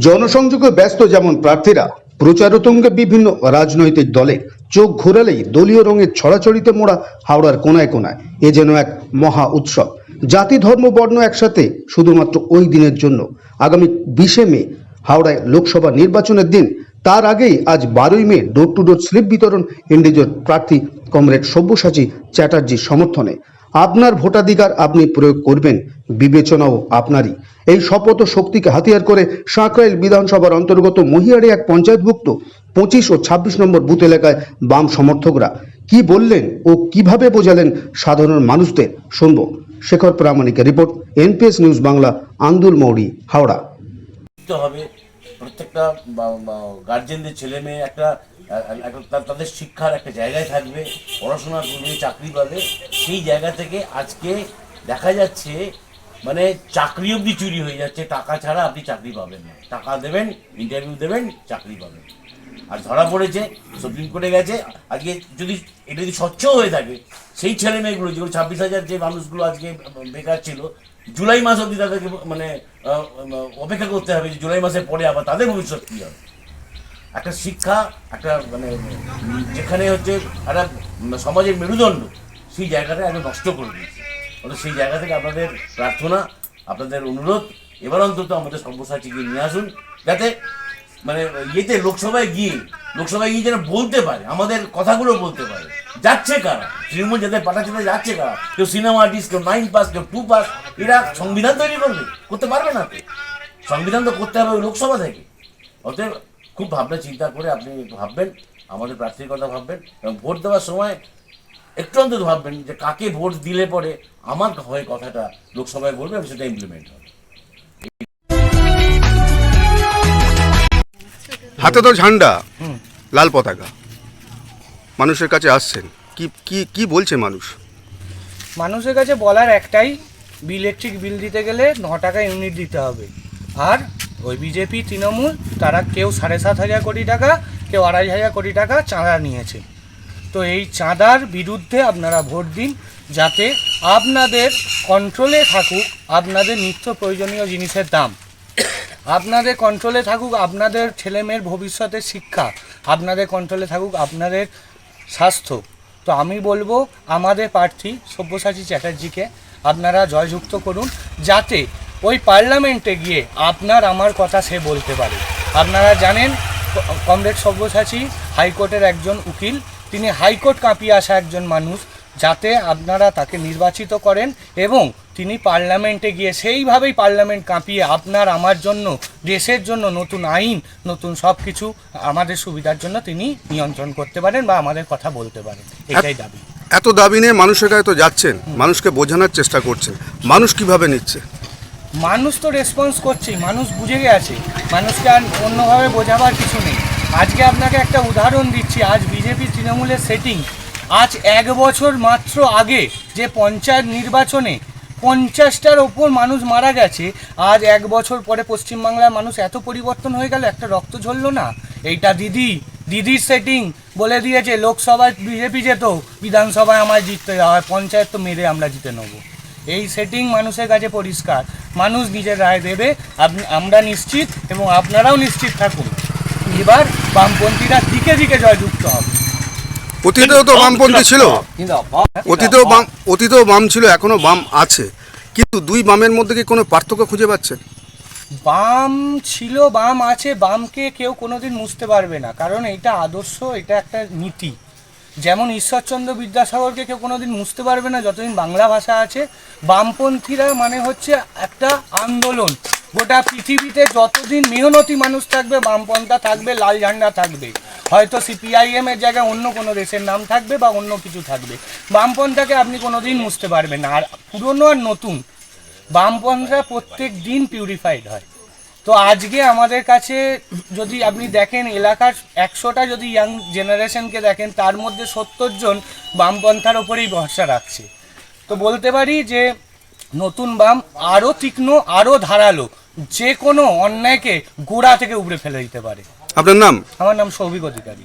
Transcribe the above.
জনসংযোগে ব্যস্ত যেমন প্রার্থীরা, প্রচারতঙ্গে বিভিন্ন রাজনৈতিক দলে চোখ ঘোরালেই দলীয় রঙের ছড়াছড়িতে মোড়া হাওড়ার কোনায় কোনায়। এ যেন এক মহা উৎসব। জাতি, ধর্ম, বর্ণ একসাথে শুধুমাত্র ওই দিনের জন্য। আগামী বিশে মে, হাওড়ায় লোকসভা নির্বাচনের দিন। তার আগেই আজ বারোই মে, ডোর টু ডোর স্লিপ বিতরণ ইন্ডিজোর প্রার্থী কমরেড সব্যসাচী চ্যাটার্জির সমর্থনে। আপনার ভোটাধিকার আপনি প্রয়োগ করবেন, বিবেচনাও আপনারই। এই শপথ ও শক্তিকে হাতিয়ার করে সাঁকরাইল বিধানসভার অন্তর্গত মহিয়ারে এক পঞ্চায়েতভুক্ত পঁচিশ ও ছাব্বিশ নম্বর বুথ এলাকায় বাম সমর্থকরা। কি বললেন ও কীভাবে বোঝালেন সাধারণ মানুষদের? শুনব। শেখর প্রামাণিকের report, NPS news Bangla, Andul Mouri, Howrah. হবে প্রত্যেকটা গার্জেনদের ছেলে মেয়ে একটা তাদের শিক্ষার একটা জায়গায় থাকবে, পড়াশোনা করবে, চাকরি পাবে, সেই জায়গা থেকে আজকে দেখা যাচ্ছে মানে চাকরি অবধি চুরি হয়ে যাচ্ছে, টাকা ছাড়া আপনি চাকরি পাবেন না। টাকা দেবেন ইন্টারভিউ দেবেন, চাকরি পাবেন। আর ধরা পড়েছে, সুপ্রিম কোর্টে গেছে, আজকে যদি এটা যদি স্বচ্ছ হয়ে থাকে, সেই ছেলে মেয়েগুলো, যেগুলো ছাব্বিশ হাজার যে মানুষগুলো আজকে বেকার ছিল, জুলাই মাস অবধি তাদেরকে মানে অপেক্ষা করতে হবে যে জুলাই মাসের পরে আবার তাদের ভবিষ্যৎ কী হবে। একটা শিক্ষা, একটা মানে যেখানে হচ্ছে একটা সমাজের মেরুদণ্ড, সেই জায়গাটা আমি নষ্ট করে দিয়েছি। অর্থাৎ সেই জায়গা থেকে আপনাদের প্রার্থনা, আপনাদের অনুরোধ, এবার অন্তত আমাদের সব্যসাচীকে নিয়ে আসুন, যাতে মানে ইয়েতে লোকসভায় গিয়ে লোকসভায় গিয়ে যেন বলতে পারে, আমাদের কথাগুলো বলতে পারে। যাচ্ছে কারা? তৃণমূল যাদের পাঠাচ্ছে যাচ্ছে কারা? কেউ সিনেমা আর্টিস্ট কেউ নাইন পাস কেউ টু পাস এরা সংবিধান তৈরি করবে, করতে পারবে না সংবিধান তো করতে হবে লোকসভা থেকে। অতএব খুব ভাবনা চিন্তা করে আপনি ভাববেন আমাদের প্রার্থীর কথা ভাববেন এবং ভোট দেওয়ার সময় একটু অন্তত ভাববেন যে কাকে ভোট দিলে পরে আমার হয়ে কথাটা লোকসভায় বলবে এবং সেটা ইমপ্লিমেন্ট হবে। হাতে তো ঝান্ডা লাল পতাকা। মানুষের কাছে আসছেন। কি কি কি বলছে মানুষ? মানুষের কাছে বলার একটাই ইলেকট্রিক বিল দিতে গেলে ন টাকা ইউনিট দিতে হবে। আর ওই বিজেপি, তৃণমূল, তারা কেউ সাড়ে সাত হাজার কোটি টাকা, কেউ আড়াই হাজার কোটি টাকা চাঁদা নিয়েছে। তো এই চাঁদার বিরুদ্ধে আপনারা ভোট দিন, যাতে আপনাদের কন্ট্রোলে থাকুক আপনাদের নিত্য প্রয়োজনীয় জিনিসের দাম। আপনাদের কন্ট্রোলে থাকুক আপনাদের ছেলেমেয়ের ভবিষ্যতের শিক্ষা। আপনাদের কন্ট্রোলে থাকুক আপনাদের স্বাস্থ্য। তো আমি বলব, আমাদের প্রার্থী সব্যসাচী চ্যাটার্জিকে আপনারা জয়যুক্ত করুন, যাতে ওই পার্লামেন্টে গিয়ে আপনার আমার কথা সে বলতে পারে। আপনারা জানেন, কমরেড সব্যসাচী হাইকোর্টের একজন উকিল। তিনি হাইকোর্ট কাঁপিয়ে আসা একজন মানুষ যাতে আপনারা তাকে নির্বাচিত করেন এবং তিনি পার্লামেন্টে গিয়ে সেইভাবেই পার্লামেন্ট কাঁপিয়ে আপনার আমার জন্য, দেশের জন্য নতুন আইন, নতুন সব কিছু আমাদের সুবিধার জন্য তিনি নিয়ন্ত্রণ করতে পারেন বা আমাদের কথা বলতে পারেন। এটাই দাবি। এত দাবি নিয়ে মানুষের কাছে তো যাচ্ছেন। মানুষকে বোঝানোর চেষ্টা করছেন। মানুষ কীভাবে নিচ্ছে? মানুষ তো রেসপন্স করছেই, মানুষ বুঝে গেছে, মানুষকে আর অন্যভাবে বোঝাবার কিছু নেই। আজকে আপনাকে একটা উদাহরণ দিচ্ছি, আজ বিজেপি তৃণমূলের সেটিং আজ এক বছর মাত্র আগে যে পঞ্চায়েত নির্বাচনে পঞ্চাশটার ওপর মানুষ মারা গেছে, আজ এক বছর পরে পশ্চিমবাংলার মানুষ এত পরিবর্তন হয়ে গেল, একটা রক্ত ঝরল না? এইটা দিদি, দিদির সেটিং বলে দিয়েছে, লোকসভায় বিজেপি যেত, বিধানসভায় আমায় জিততে দেওয়া হয়, পঞ্চায়েত তো মেরে আমরা জিতে নেব। এই সেটিং মানুষের কাছে পরিষ্কার। মানুষ নিজের রায় দেবে আমরা নিশ্চিত এবং আপনারাও নিশ্চিত থাকুন। এবার বামপন্থীরা দিকে দিকে জয়যুক্ত হবে। অতীতেও তো বামপন্থী ছিল। অতীতেও বাম অতীতেও বাম ছিল এখনও বাম আছে। কিন্তু দুই বামের মধ্যে কি কোনো পার্থক্য খুঁজে পাচ্ছেন বাম ছিল বাম আছে বামকে কেউ কোনোদিন মুছতে পারবে না। কারণ এটা আদর্শ এটা একটা নীতি। যেমন ঈশ্বরচন্দ্র বিদ্যাসাগরকে কেউ কোনোদিন মুছতে পারবে না, যতদিন বাংলা ভাষা আছে। বামপন্থীরা মানে হচ্ছে একটা আন্দোলন। গোটা পৃথিবীতে যতদিন মেহনতি মানুষ থাকবে, বামপন্থা থাকবে, লাল ঝান্ডা থাকবে। হয়তো সিপিআইএম এর জায়গায় অন্য কোনো দেশের নাম থাকবে বা অন্য কিছু থাকবে। বামপন্থাকে আপনি কোনোদিন মুছতে পারবেন না। আর পুরনো আর নতুন। বামপন্থা প্রত্যেক দিন পিউরিফাইড হয়। তো আজকে আমাদের কাছে যদি আপনি দেখেন এলাকার একশোটা যদি ইয়াং জেনারেশনকে দেখেন তার মধ্যে সত্তর জন বামপন্থার ওপরেই ভরসা রাখছে। তো বলতে পারি যে নতুন বাম আরও তীক্ষ্ণ আরও ধারালো যে কোনো অন্যায়কে গোড়া থেকে উপড়ে ফেলে দিতে পারে। আপনার নাম? আমার নাম সৌভিক অধিকারী।